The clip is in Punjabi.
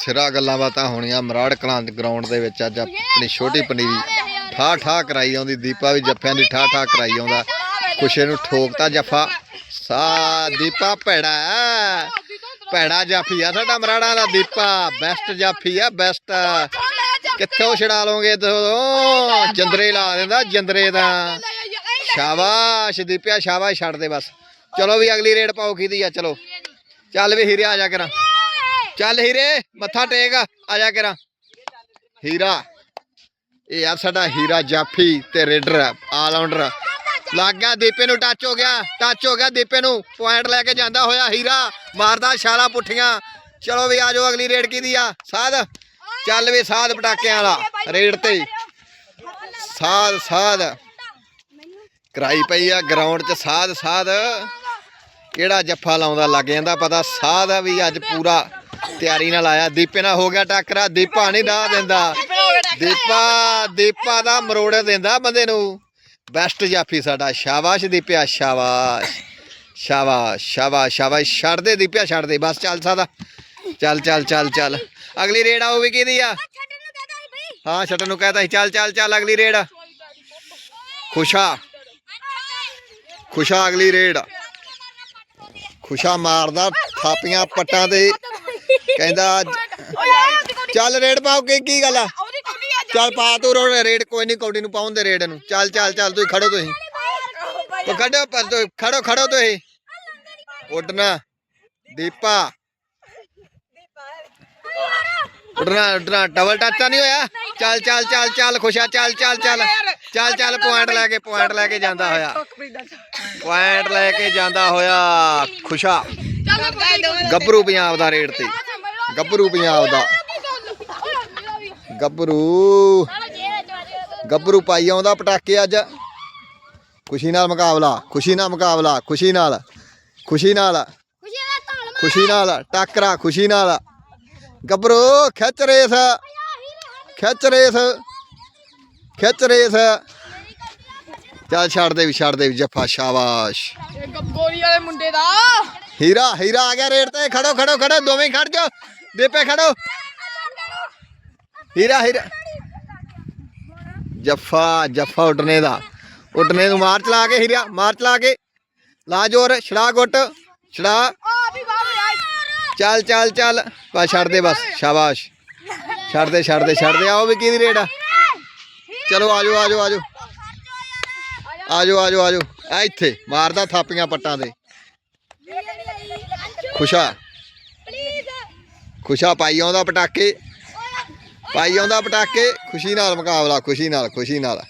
ਸਿਰਾ ਗੱਲਾਂ ਬਾਤਾਂ ਹੋਣੀਆਂ ਮਰਾੜ ਕਲਾਂ ਗਰਾਊਂਡ ਦੇ ਵਿੱਚ ਅੱਜ ਆਪਣੀ ਛੋਟੀ ਪਨੀਰੀ ਠਾ ਠਾ ਕਰਾਈ ਆਉਂਦੀ ਦੀਪਾ ਵੀ ਜੱਫਿਆਂ ਦੀ ਠਾ ਠਾ ਕਰਾਈ ਆਉਂਦਾ। ਖੁਸ਼ੇ ਨੂੰ ਠੋਕਤਾ ਜੱਫਾ। ਸਾ ਦੀਪਾ ਭੈੜਾ। ਭੈੜਾ ਜਾਫੀ ਆ ਸਾਡਾ ਮਰਾੜਾ ਦਾ ਦੀਪਾ। ਬੈਸਟ ਜਾਫੀ ਆ ਬੈਸਟ ਕਿੱਥੋਂ ਛਡਾ ਲੋਗੇ ਤੋ? ਜੰਦਰੇ ਲਾ ਦਿੰਦਾ ਜੰਦਰੇ ਦਾ। ਸ਼ਾਬਾਸ਼ ਦੀਪਿਆ ਸ਼ਾਬਾਸ਼ ਛੱਡ ਦੇ ਬਸ। ਚਲੋ ਵੀ ਅਗਲੀ ਰੇਡ ਪਾਓ ਕਿਹਦੀ ਆ ਚਲੋ। ਚੱਲ ਵੀ ਹੀਰੇ ਆ ਜਾ ਕਰਾਂ। ਚੱਲ ਹੀਰੇ ਮੱਥਾ ਟੇਕ ਆ ਜਾ ਕਰਾਂ। ਹੀਰਾ। ਇਹ ਆ ਸਾਡਾ ਹੀਰਾ ਜਾਫੀ ਤੇ ਰੇਡਰ ਆਲ ਰਾਉਂਡਰ ਲੱਗ ਗਿਆ ਦੀਪੇ ਨੂੰ ਟੱਚ ਹੋ ਗਿਆ ਟੱਚ ਹੋ ਗਿਆ ਦੀਪੇ ਨੂੰ। ਪੁਆਇੰਟ ਲੈ ਕੇ ਜਾਂਦਾ ਹੋਇਆ ਹੀਰਾ ਮਾਰਦਾ ਛਾਲਾ ਪੁੱਠੀਆਂ। ਚਲੋ ਵੀ ਆ ਜਾਓ ਅਗਲੀ ਰੇਡ ਕਿਹਦੀ ਆ? ਸਾਧ। ਚੱਲ ਵੀ ਸਾਧ ਪਟਾਕਿਆਂ ਵਾਲਾ ਰੇਡ ਤੇ। ਸਾਧ ਸਾਧ। ਕਰਾਈ ਪਈ ਆ ਗਰਾਊਂਡ 'ਚ ਸਾਧ ਸਾਧ। ਕਿਹੜਾ ਜੱਫਾ ਲਾਉਂਦਾ ਲੱਗ ਜਾਂਦਾ ਪਤਾ। ਸਾਧ ਆ ਵੀ ਅੱਜ ਪੂਰਾ ਤਿਆਰੀ ਨਾਲ ਆਇਆ। ਦੀਪੇ ਨਾਲ ਹੋ ਗਿਆ ਟੱਕਰਾ। ਦੀਪਾ ਨਹੀਂ ਡਾ ਦਿੰਦਾ। ਦੀਪਾ ਦੀਪਾ ਦਾ ਮਰੋੜ ਦਿੰਦਾ ਬੰਦੇ ਨੂੰ। ਬੈਸਟ ਜਾਫੀ ਸਾਡਾ। ਸ਼ਾਬਾਸ਼ ਦੀਪਿਆ, ਸ਼ਾਬਾਸ਼। ਸ਼ਾਬਾਸ਼ ਸ਼ਾਬਾਸ਼ ਸ਼ਾਬਾਸ਼। ਛੱਡ ਦੇ ਦੀਪਿਆ, ਛੱਡ ਦੇ। ਬਸ ਚੱਲ ਸਾਦਾ। ਚੱਲ ਚੱਲ ਚੱਲ ਚੱਲ। ਅਗਲੀ ਰੇਡ ਆਉ ਕਿਹਦੀ ਆ? ਹਾਂ, ਛੱਡਣ ਨੂੰ ਕਹਤਾ ਸੀ। ਚੱਲ ਚੱਲ ਚੱਲ, ਅਗਲੀ ਰੇਡ। ਖੁਸ਼ਾ। ਖੁਸ਼ਾ, ਅਗਲੀ ਰੇਡ। ਖੁਸ਼ਾ ਮਾਰਦਾ ਥਾਪੀਆਂ ਪੱਟਾਂ ਤੇ। ਕਹਿੰਦਾ ਚੱਲ ਰੇਡ ਪਾਓ ਕੀ ਕੀ ਗੱਲ ਆ? ਚੱਲ ਪਾ ਤੂੰ ਰੋਡ ਰੇਡ ਕੋਈ ਨਹੀਂ ਕੌਡੀ ਨੂੰ ਪਾਉਣ ਦੇ ਰੇਡ ਨੂੰ। ਚੱਲ ਚੱਲ ਚੱਲ ਤੁਸੀਂ ਖੜੋ ਤੁਸੀਂ। ਉਹ ਕੱਢੋ ਪਰ ਤੁਸੀਂ ਖੜੋ ਖੜੋ ਤੁਸੀਂ। ਉੱਡਣਾ ਦੀਪਾ। ਉੱਡਣਾ ਉੱਡਣਾ ਡਬਲ ਟੱਚ ਤਾਂ ਨਹੀਂ ਹੋਇਆ? ਚੱਲ ਚੱਲ ਚੱਲ ਚੱਲ ਖੁਸ਼ਾ ਚੱਲ ਚੱਲ ਚੱਲ। ਚੱਲ ਚੱਲ ਪੁਆਇੰਟ ਲੈ ਕੇ ਪੁਆਇੰਟ ਲੈ ਕੇ ਜਾਂਦਾ ਹੋਇਆ। ਪੁਆਇੰਟ ਲੈ ਕੇ ਜਾਂਦਾ ਹੋਇਆ ਖੁਸ਼ਾ। ਗੱਭਰੂ ਪੰਜਾਬ ਦਾ ਰੇਡ ਤੇ। ਗੱਭਰੂ ਪੰਜਾਬ ਦਾ। ਗੱਭਰੂ। ਗੱਭਰੂ ਪਾਈ ਆਉਂਦਾ ਪਟਾਕੇ ਅੱਜ। ਖੁਸ਼ੀ ਨਾਲ ਮੁਕਾਬਲਾ ਖੁਸ਼ੀ ਨਾਲ ਮੁਕਾਬਲਾ ਖੁਸ਼ੀ ਨਾਲ ਖੁਸ਼ੀ ਨਾਲ। ਖੁਸ਼ੀ ਨਾਲ ਟੱਕਰਾ ਖੁਸ਼ੀ ਨਾਲ। ਗੱਭਰੂ ਖਿੱਚ ਰੇਸ। ਖਿੱਚ ਰੇਸ। ਖਿੱਚ ਰੇਸ। ਚੱਲ ਛੱਡ ਦੇ ਵੀ ਛੱਡ ਦੇ ਵੀ ਜੱਫਾ ਸ਼ਾਬਾਸ਼। ਗੋਲੀ ਵਾਲੇ ਮੁੰਡੇ ਦਾ। ਹੀਰਾ ਹੀਰਾ ਆ ਗਿਆ ਰੇਡ ਤੇ। ਖੜੋ ਖੜੋ ਖੜੋ ਦੋਵੇਂ ਖੜ ਜਾਓ। ਦੀਪੇ ਖੜੋ। ਹੀਰਾ ਹੀਰਾ। ਜੱਫਾ ਜੱਫਾ ਉੱਡਨੇ ਦਾ। ਉੱਡਨੇ ਨੂੰ ਮਾਰ ਚਲਾ ਕੇ ਹੀਰਾ, ਮਾਰ ਚਲਾ ਕੇ। ਲਾ ਜੋਰ, ਛੜਾ ਗੁੱਟ, ਛੜਾ। ਚੱਲ ਚੱਲ ਚੱਲ। ਬਸ ਛੱਡ ਦੇ ਬਸ, ਸ਼ਾਬਾਸ਼। ਛੱਡ ਦੇ ਛੱਡ ਦੇ ਛੱਡ ਦੇ। ਆਓ ਵੀ ਕਿਹਦੀ ਰੇਡ ਆ? ਚਲੋ, ਆਜੋ ਆਜੋ ਆਜੋ। ਆਜੋ ਆਜੋ ਆਜੋ। ਆ ਇੱਥੇ, ਮਾਰਦਾ ਥਾਪੀਆਂ ਪੱਟਾਂ ਦੇ। ਖੁਸ਼ਾ। ਖੁਸ਼ਾ ਪਾਈ ਆਉਂਦਾ ਪਟਾਕੇ। ਪਾਈ ਆਉਂਦਾ ਪਟਾਕੇ ਖੁਸ਼ੀ ਨਾਲ ਮੁਕਾਬਲਾ ਖੁਸ਼ੀ ਨਾਲ ਖੁਸ਼ੀ ਨਾਲ।